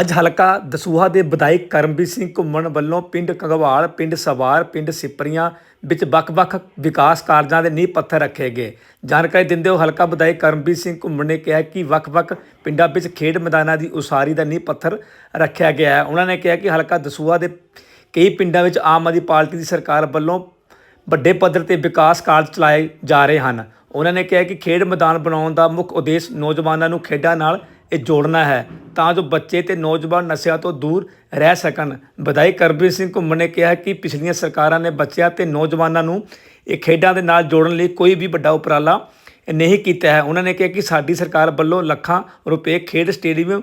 ਅੱਜ ਹਲਕਾ ਦਸੂਹਾ ਦੇ ਵਿਧਾਇਕ ਕਰਮਵੀਰ ਸਿੰਘ ਘੁੰਮਣ ਵੱਲੋਂ ਪਿੰਡ ਕੰਗਵਾਲ, ਪਿੰਡ ਸਵਾਰ, ਪਿੰਡ ਸਿਪਰੀਆਂ ਵਿੱਚ ਵੱਖ-ਵੱਖ ਵਿਕਾਸ ਕਾਰਜਾਂ ਦੇ ਨੀਂਹ ਪੱਥਰ ਰੱਖੇ ਗਏ। ਜਾਣਕਾਰੀ ਦਿੰਦੇ ਹੋਏ ਹਲਕਾ ਵਿਧਾਇਕ ਕਰਮਵੀਰ ਸਿੰਘ ਘੁੰਮਣ ਨੇ ਕਿਹਾ ਕਿ ਵੱਖ-ਵੱਖ ਪਿੰਡਾਂ ਵਿੱਚ ਖੇਡ ਮੈਦਾਨਾਂ ਦੀ ਉਸਾਰੀ ਦਾ ਨੀਂਹ ਪੱਥਰ ਰੱਖਿਆ ਗਿਆ ਹੈ। ਉਹਨਾਂ ਨੇ ਕਿਹਾ ਕਿ ਹਲਕਾ ਦਸੂਹਾ ਦੇ ਕਈ ਪਿੰਡਾਂ ਵਿੱਚ ਆਮ ਆਦਮੀ ਪਾਰਟੀ ਦੀ ਸਰਕਾਰ ਵੱਲੋਂ ਵੱਡੇ ਪੱਧਰ ਤੇ ਵਿਕਾਸ ਕਾਰਜ ਚਲਾਏ ਜਾ ਰਹੇ ਹਨ। ਉਹਨਾਂ ਨੇ ਕਿਹਾ ਕਿ ਖੇਡ ਮੈਦਾਨ ਬਣਾਉਣ ਦਾ ਮੁੱਖ ਉਦੇਸ਼ ਨੌਜਵਾਨਾਂ ਨੂੰ ਖੇਡਾਂ ਨਾਲ ਇਹ ਜੋੜਨਾ ਹੈ। ਤਾਂ ਜੋ ਬੱਚੇ ਤੇ ਨੌਜਵਾਨ ਨਸ਼ਿਆਂ ਤੋਂ ਦੂਰ ਰਹਿ ਸਕਣ। ਵਿਧਾਇਕ ਕਰਬੀਰ ਸਿੰਘ ਘੁੰਮਣ ਨੇ ਕਿਹਾ ਕਿ ਪਿਛਲੀਆਂ ਸਰਕਾਰਾਂ ਨੇ ਬੱਚਿਆਂ ਤੇ ਨੌਜਵਾਨਾਂ ਨੂੰ ਇਹ ਖੇਡਾਂ ਦੇ ਨਾਲ ਜੋੜਨ ਲਈ ਕੋਈ ਵੀ ਵੱਡਾ ਉਪਰਾਲਾ ਨਹੀਂ ਕੀਤਾ ਹੈ। ਉਹਨਾਂ ਨੇ ਕਿਹਾ ਕਿ ਸਾਡੀ ਸਰਕਾਰ ਵੱਲੋਂ ਲੱਖਾਂ ਰੁਪਏ ਖੇਡ ਸਟੇਡੀਅਮ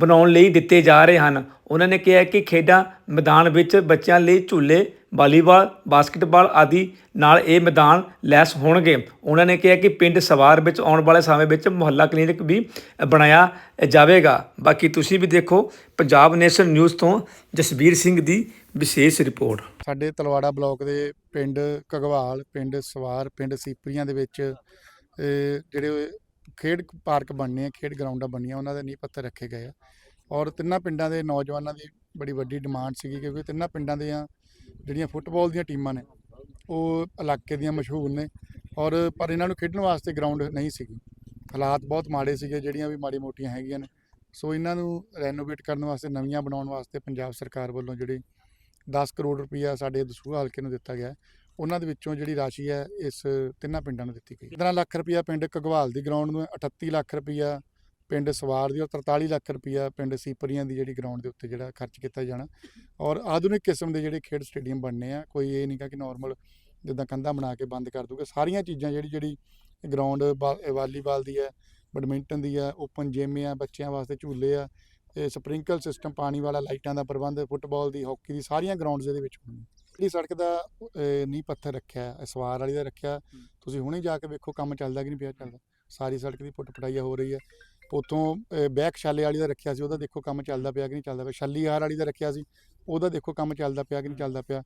ਬਣਾਉਣ ਲਈ ਦਿੱਤੇ ਜਾ ਰਹੇ ਹਨ। ਉਹਨਾਂ ਨੇ ਕਿਹਾ ਕਿ ਖੇਡਾਂ ਮੈਦਾਨ ਵਿੱਚ ਬੱਚਿਆਂ ਲਈ ਝੂਲੇ, ਵਾਲੀਬਾਲ, ਬਾਸਕਟਬਾਲ ਆਦਿ ਨਾਲ ਇਹ ਮੈਦਾਨ ਲੈਸ ਹੋਣਗੇ। ਉਹਨਾਂ ਨੇ ਕਿਹਾ ਕਿ ਪਿੰਡ ਸਵਾਰ ਵਿੱਚ ਆਉਣ ਵਾਲੇ ਸਮੇਂ ਵਿੱਚ ਮੁਹੱਲਾ ਕਲੀਨਿਕ ਵੀ ਬਣਾਇਆ ਜਾਵੇਗਾ। ਬਾਕੀ ਤੁਸੀਂ ਵੀ ਦੇਖੋ, ਪੰਜਾਬ ਨੈਸ਼ਨਲ ਨਿਊਜ਼ ਤੋਂ ਜਸਬੀਰ ਸਿੰਘ ਦੀ ਵਿਸ਼ੇਸ਼ ਰਿਪੋਰਟ। ਸਾਡੇ ਤਲਵਾੜਾ ਬਲਾਕ ਦੇ ਪਿੰਡ ਘਗਵਾਲ, ਪਿੰਡ ਸਵਾਰ, ਪਿੰਡ ਸੀਪਰੀਆਂ ਦੇ ਵਿੱਚ ਜਿਹੜੇ ਖੇਡ ਪਾਰਕ ਬਣਨੇ ਆ, ਖੇਡ ਗਰਾਊਂਡਾਂ ਬਣਨੀਆਂ, ਉਹਨਾਂ ਦੇ ਨੀਂਹ ਪੱਥਰ ਰੱਖੇ ਗਏ ਆ। ਔਰ ਤਿੰਨਾਂ ਪਿੰਡਾਂ ਦੇ ਨੌਜਵਾਨਾਂ ਦੀ ਬੜੀ ਵੱਡੀ ਡਿਮਾਂਡ ਸੀਗੀ ਕਿਉਂਕਿ ਤਿੰਨਾਂ ਪਿੰਡਾਂ ਦੀਆਂ ਜਿਹੜੀਆਂ ਫੁੱਟਬਾਲ ਦੀਆਂ ਟੀਮਾਂ ਨੇ, ਉਹ ਇਲਾਕੇ ਦੀਆਂ ਮਸ਼ਹੂਰ ਨੇ। ਔਰ, ਪਰ ਇਹਨਾਂ ਨੂੰ ਖੇਡਣ ਵਾਸਤੇ ਗਰਾਊਂਡ ਨਹੀਂ ਸੀਗੀ। ਹਾਲਾਤ ਬਹੁਤ ਮਾੜੇ ਸੀਗੇ, ਜਿਹੜੀਆਂ ਵੀ ਮਾੜੀ ਮੋਟੀਆਂ ਹੈਗੀਆਂ ਨੇ। ਸੋ ਇਹਨਾਂ ਨੂੰ ਰੈਨੋਵੇਟ ਕਰਨ ਵਾਸਤੇ, ਨਵੀਆਂ ਬਣਾਉਣ ਵਾਸਤੇ ਪੰਜਾਬ ਸਰਕਾਰ ਵੱਲੋਂ ਜਿਹੜੀ 10 ਕਰੋੜ ਰੁਪਈਆ ਸਾਡੇ ਦਸੂਹਾ ਹਲਕੇ ਨੂੰ ਦਿੱਤਾ ਗਿਆ। ਉਹਨਾਂ ਦੇ ਵਿੱਚੋਂ ਜਿਹੜੀ ਰਾਸ਼ੀ ਹੈ ਇਸ ਤਿੰਨਾਂ ਪਿੰਡਾਂ ਨੂੰ ਦਿੱਤੀ ਗਈ। 15 ਲੱਖ ਰੁਪਈਆ ਪਿੰਡ ਘਗਵਾਲ ਦੀ ਗਰਾਊਂਡ ਨੂੰ ਹੈ, 38 ਲੱਖ ਰੁਪਈਆ ਪਿੰਡ ਸਵਾਰ ਦੀ ਔਰ 43 ਲੱਖ ਰੁਪਈਆ ਪਿੰਡ ਸੀਪਰੀਆਂ ਦੀ ਜਿਹੜੀ ਗਰਾਊਂਡ ਦੇ ਉੱਤੇ ਜਿਹੜਾ ਖਰਚ ਕੀਤਾ ਜਾਣਾ। ਔਰ ਆਧੁਨਿਕ ਕਿਸਮ ਦੇ ਜਿਹੜੇ ਖੇਡ ਸਟੇਡੀਅਮ ਬਣਨੇ ਆ ਕੋਈ ਇਹ ਨਹੀਂਗਾ ਕਿ ਨਾਰਮਲ ਜਿੱਦਾਂ ਕੰਧਾਂ ਬਣਾ ਕੇ ਬੰਦ ਕਰ ਦੂਗੇ। ਸਾਰੀਆਂ ਚੀਜ਼ਾਂ ਜਿਹੜੀ ਜਿਹੜੀ ਗਰਾਊਂਡ ਵਾਲੀਬਾਲ ਦੀ ਹੈ ਬੈਡਮਿੰਟਨ ਦੀ ਹੈ ਓਪਨ ਜਿਮ ਆ ਬੱਚਿਆਂ ਵਾਸਤੇ ਝੂਲੇ ਆ ਇਹ ਸਪ੍ਰਿੰਕਲ ਸਿਸਟਮ ਪਾਣੀ ਵਾਲਾ ਲਾਈਟਾਂ ਦਾ ਪ੍ਰਬੰਧ ਫੁੱਟਬਾਲ ਦੀ ਹਾਕੀ ਦੀ ਸਾਰੀਆਂ ਗਰਾਊਂਡਸ ਇਹਦੇ ਵਿੱਚ ਹੋਣਗੀਆਂ। ਜਿਹੜੀ ਸੜਕ ਦਾ ਅਹ, ਨੀਂਹ ਪੱਥਰ ਰੱਖਿਆ ਹੈ, ਸਵਾਰ ਵਾਲੀ ਦਾ ਰੱਖਿਆ। ਤੁਸੀਂ ਹੁਣੇ ਜਾ ਕੇ ਵੇਖੋ ਕੰਮ ਚੱਲਦਾ ਕਿ ਨਹੀਂ ਪਿਆ ਚੱਲਦਾ। ਸਾਰੀ ਸੜਕ ਦੀ ਪੁੱਟ ਪਟਾਈਆ ਹੋ ਰਹੀ ਹੈ। ਉਤੋਂ ਬੈਕ ਛਾਲੇ ਵਾਲੀ ਦਾ ਰੱਖਿਆ ਸੀ ਉਹਦਾ ਦੇਖੋ ਕੰਮ ਚੱਲਦਾ ਪਿਆ ਕਿ ਨਹੀਂ ਚੱਲਦਾ ਪਿਆ। ਛੱਲੀਹਾਰ ਵਾਲੀ ਦਾ ਰੱਖਿਆ ਸੀ ਉਹਦਾ ਦੇਖੋ ਕੰਮ ਚੱਲਦਾ ਪਿਆ ਕਿ ਨਹੀਂ ਚੱਲਦਾ ਪਿਆ।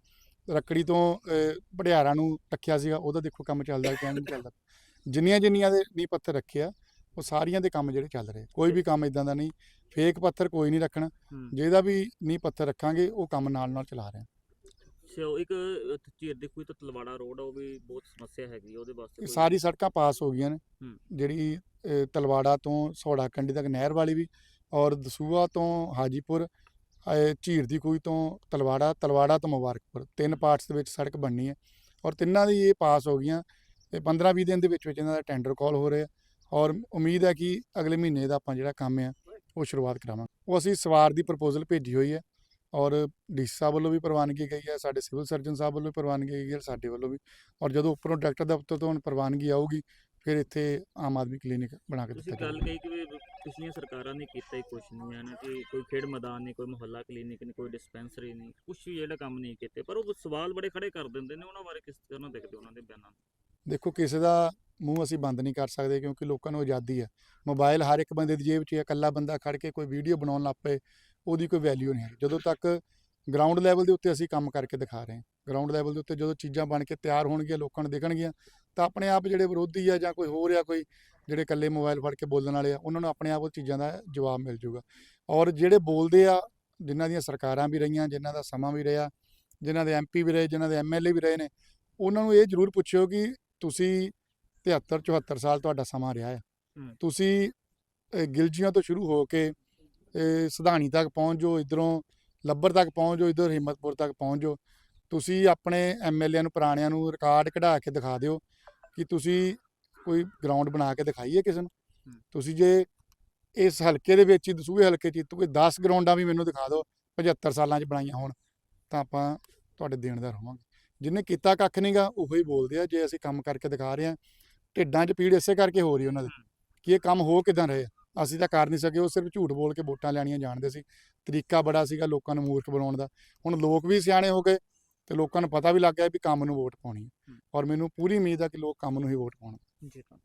ਰੱਕੜੀ ਤੋਂ ਅਹ, ਭੜਿਆਰਾਂ ਨੂੰ ਰੱਖਿਆ ਸੀਗਾ ਉਹਦਾ ਦੇਖੋ ਕੰਮ ਚੱਲਦਾ ਕਿ ਨਹੀਂ ਚੱਲਦਾ ਜਿੰਨੀਆਂ ਜਿੰਨੀਆਂ ਦੇ ਨੀਂਹ ਪੱਥਰ ਰੱਖਿਆ ਉਹ ਸਾਰੀਆਂ ਦੇ ਕੰਮ ਜਿਹੜੇ ਚੱਲ ਰਹੇ ਕੋਈ ਵੀ ਕੰਮ ਇਦਾਂ ਦਾ ਨਹੀਂ। ਫੇਕ ਪੱਥਰ ਕੋਈ ਨਹੀਂ ਰੱਖਣਾ। ਜਿਹਦਾ ਵੀ ਨੀਂਹ ਪੱਥਰ ਰੱਖਾਂਗੇ ਉਹ ਕੰਮ ਨਾਲ ਨਾਲ ਚਲਾ ਰਹੇ ਹਾਂ ਸੋ ਇੱਕ ਝੀਰ ਦੀ ਕੋਈ ਤਾਂ ਤਲਵਾੜਾ ਰੋਡ ਆ ਉਹ ਵੀ ਬਹੁਤ ਸਮੱਸਿਆ ਹੈਗੀ ਆ, ਉਹਦੇ ਵਾਸਤੇ ਇਹ ਕੋਈ- ਸਾਰੀ ਸੜਕਾਂ ਪਾਸ ਹੋ ਗਈਆਂ ਨੇ। ਹੂੰ। ਜਿਹੜੀ ਤਲਵਾੜਾ ਤੋਂ ਸੋੜਾ ਕੰਡੀ ਤੱਕ ਨਹਿਰ ਵਾਲੀ ਵੀ ਔਰ ਦਸੂਆ ਤੋਂ ਹਾਜੀਪੁਰ ਅਹ, ਝੀਰ ਦੀ ਕੋਈ ਤੋਂ ਤਲਵਾੜਾ ਤਲਵਾੜਾ ਤੋਂ ਮੁਬਾਰਕਪੁਰ ਤਿੰਨ ਪਾਰਟਸ ਦੇ ਵਿੱਚ ਸੜਕ ਬਣਨੀ ਹੈ ਔਰ ਤਿੰਨਾਂ ਦੀ ਇਹ ਪਾਸ ਹੋ ਗਈਆਂ। ਤੇ 15-20 ਦਿਨ ਦੇ ਵਿੱਚ ਵਿੱਚ ਇਹਨਾਂ ਦਾ ਟੈਂਡਰ ਕਾਲ ਹੋ ਰਿਹਾ ਔਰ ਉਮੀਦ ਹੈ ਕਿ ਅਗਲੇ ਮਹੀਨੇ ਦਾ ਆਪਾਂ ਜਿਹੜਾ ਕੰਮ ਆ ਉਹ ਸ਼ੁਰੂਆਤ ਕਰਾਵਾਂਗੇ। ਉਹ ਅਸੀਂ ਸਵਾਰ ਦੀ ਪ੍ਰਪੋਜ਼ਲ ਭੇਜੀ ਹੋਈ ਹੈ। ਔਰ ਡੀਸੀ ਸਾਹਿਬ ਵੱਲੋਂ ਵੀ ਪ੍ਰਵਾਨਗੀ ਗਈ ਹੈ ਸਾਡੇ ਸਿਵਲ ਸਰਜਨ ਸਾਹਿਬ ਵੱਲੋਂ ਵੀ ਪ੍ਰਵਾਨਗੀ ਗਈ ਹੈ ਸਾਡੇ ਵੱਲੋਂ ਵੀ ਔਰ ਜਦੋਂ ਉੱਪਰੋਂ ਡਾਇਰੈਕਟਰ ਦਫ਼ਤਰ ਤੋਂ ਪ੍ਰਵਾਨਗੀ ਆਊਗੀ ਫਿਰ ਇੱਥੇ ਆਮ ਆਦਮੀ ਕਲੀਨਿਕ ਬਣਾ ਕੇ ਤੁਸੀਂ ਦਿੱਤਾ ਗੱਲ ਜਾਊਗਾ ਕਹੀ ਕਿ ਪਿਛਲੀਆਂ ਸਰਕਾਰਾਂ ਨੇ ਕੀਤਾ ਹੀ ਕੁਛ ਨਹੀਂ ਹੈ ਨਾ ਕਿ ਕੋਈ ਖੇਡ ਮੈਦਾਨ ਨਹੀਂ ਕੋਈ ਮੁਹੱਲਾ ਕਲੀਨਿਕ ਨਹੀਂ ਕੋਈ ਡਿਸਪੈਂਸਰੀ ਨਹੀਂ ਕੁਛ ਵੀ ਜਿਹੜਾ ਕੰਮ ਨਹੀਂ ਕੀਤੇ ਪਰ ਉਹ ਸਵਾਲ ਬੜੇ ਖੜੇ ਕਰ ਦਿੰਦੇ ਨੇ ਉਹਨਾਂ ਬਾਰੇ ਕਿਸ ਤਰ੍ਹਾਂ ਦੇਖਦੇ ਉਹਨਾਂ ਦੇ ਬਿਆਨਾਂ? ਦੇਖੋ ਕਿਸੇ ਦਾ ਮੂੰਹ ਅਸੀਂ ਬੰਦ ਨਹੀਂ ਕਰ ਸਕਦੇ ਕਿਉਂਕਿ ਲੋਕਾਂ ਨੂੰ ਆਜ਼ਾਦੀ ਹੈ ਮੋਬਾਈਲ ਹਰ ਇੱਕ ਬੰਦੇ ਦੀ ਜੇਬ 'ਚ ਹੈ ਇਕੱਲਾ ਬੰਦਾ ਖੜ ਕੇ ਕੋਈ ਵੀਡੀਓ ਬਣਾਉਣ ਲੱਗ ਪਏ ਉਹਦੀ ਕੋਈ ਵੈਲਿਊ ਨਹੀਂ ਹੈ ਜਦੋਂ ਤੱਕ ਗਰਾਊਂਡ ਲੈਵਲ ਦੇ ਉੱਤੇ ਅਸੀਂ ਕੰਮ ਕਰਕੇ ਦਿਖਾ ਰਹੇ ਹਾਂ। ਗਰਾਊਂਡ ਲੈਵਲ ਦੇ ਉੱਤੇ ਜਦੋਂ ਚੀਜ਼ਾਂ ਬਣ ਕੇ ਤਿਆਰ ਹੋਣਗੀਆਂ ਲੋਕਾਂ ਨੂੰ ਦਿਖਣਗੀਆਂ ਤਾਂ ਆਪਣੇ ਆਪ ਜਿਹੜੇ ਵਿਰੋਧੀ ਆ ਜਾਂ ਕੋਈ ਹੋਰ ਆ ਕੋਈ ਜਿਹੜੇ ਇਕੱਲੇ ਮੋਬਾਈਲ ਫੜ ਕੇ ਬੋਲਣ ਵਾਲੇ ਆ ਉਹਨਾਂ ਨੂੰ ਆਪਣੇ ਆਪ ਉਹ ਚੀਜ਼ਾਂ ਦਾ ਜਵਾਬ ਮਿਲ ਜਾਊਗਾ। ਔਰ ਜਿਹੜੇ ਬੋਲਦੇ ਆ ਜਿਨ੍ਹਾਂ ਦੀਆਂ ਸਰਕਾਰਾਂ ਵੀ ਰਹੀਆਂ ਜਿਨ੍ਹਾਂ ਦਾ ਸਮਾਂ ਵੀ ਰਿਹਾ ਜਿਨ੍ਹਾਂ ਦੇ ਐਮਪੀ ਵੀ ਰਹੇ ਜਿਨ੍ਹਾਂ ਦੇ ਐਮਐਲਏ ਵੀ ਰਹੇ ਨੇ ਉਹਨਾਂ ਨੂੰ ਇਹ ਜ਼ਰੂਰ ਪੁੱਛਿਓ ਕਿ ਤੁਸੀਂ 73 74 ਸਾਲ ਤੁਹਾਡਾ ਸਮਾਂ ਰਿਹਾ ਹੈ ਹੂੰ। ਤੁਸੀਂ ਗਿਲਜੀਆਂ ਤੋਂ ਸ਼ੁਰੂ ਹੋ ਕੇ ਸਿਧਾਣੀ ਤੱਕ ਪਹੁੰਚ ਜਾਓ ਇਧਰੋਂ ਲੱਭਰ ਤੱਕ ਪਹੁੰਚ ਜਾਓ ਇਧਰ ਹਿੰਮਤਪੁਰ ਤੱਕ ਪਹੁੰਚ ਜਾਓ ਤੁਸੀਂ ਆਪਣੇ ਐਮਐਲਏ ਨੂੰ ਪੁਰਾਣਿਆਂ ਨੂੰ ਰਿਕਾਰਡ ਕਢਾ ਕੇ ਦਿਖਾ ਦਿਓ ਕਿ ਤੁਸੀਂ ਕੋਈ ਗਰਾਊਂਡ ਬਣਾ ਕੇ ਦਿਖਾਈਏ ਕਿਸੇ ਨੂੰ। ਤੁਸੀਂ ਜੇ ਇਸ ਹਲਕੇ ਦੇ ਵਿੱਚ ਹੀ ਦਸੂਹੇ ਹਲਕੇ 'ਚ ਕੋਈ 10 ਗਰਾਊਂਡਾਂ ਵੀ ਮੈਨੂੰ ਦਿਖਾ ਦਿਓ 75 ਸਾਲਾਂ 'ਚ ਬਣਾਈਆਂ ਹੋਣ ਤਾਂ ਆਪਾਂ ਤੁਹਾਡੇ ਦੇਣਦਾਰ ਹੋਵਾਂਗੇ ਜਿਹਨੇ ਕੀਤਾ ਕੱਖ ਨਹੀਂਗਾ ਉਹੋ ਹੀ ਬੋਲਦੇ ਆ ਜੇ ਅਸੀਂ ਕੰਮ ਕਰਕੇ ਦਿਖਾ ਰਹੇ ਹਾਂ ਢਿੱਡਾਂ 'ਚ ਪੀੜ ਇਸੇ ਕਰਕੇ ਹੋ ਰਹੀ ਉਹਨਾਂ ਦੇ ਕਿ ਇਹ ਕੰਮ ਹੋ ਕਿਦਾਂ ਰਹੇ ਆ। ਅਸੀਂ ਤਾਂ ਕਰ ਨਹੀਂ ਸਕੇ ਉਹ ਸਿਰਫ ਝੂਠ ਬੋਲ ਕੇ ਵੋਟਾਂ ਲੈਣੀਆਂ ਜਾਣਦੇ ਸੀ। ਤਰੀਕਾ ਬੜਾ ਸੀਗਾ ਲੋਕਾਂ ਨੂੰ ਮੂਰਖ ਬਣਾਉਣ ਦਾ। ਹੁਣ ਲੋਕ ਵੀ ਸਿਆਣੇ ਹੋ ਗਏ ਤੇ ਲੋਕਾਂ ਨੂੰ ਪਤਾ ਵੀ ਲੱਗ ਗਿਆ ਵੀ ਕੰਮ ਨੂੰ ਵੋਟ ਪਾਉਣੀ ਹੈ। ਔਰ ਮੈਨੂੰ ਪੂਰੀ ਉਮੀਦ ਆ ਕਿ ਲੋਕ ਕੰਮ ਨੂੰ ਹੀ ਵੋਟ ਪਾਉਣਗੇ ਜੀ ਤਾਂ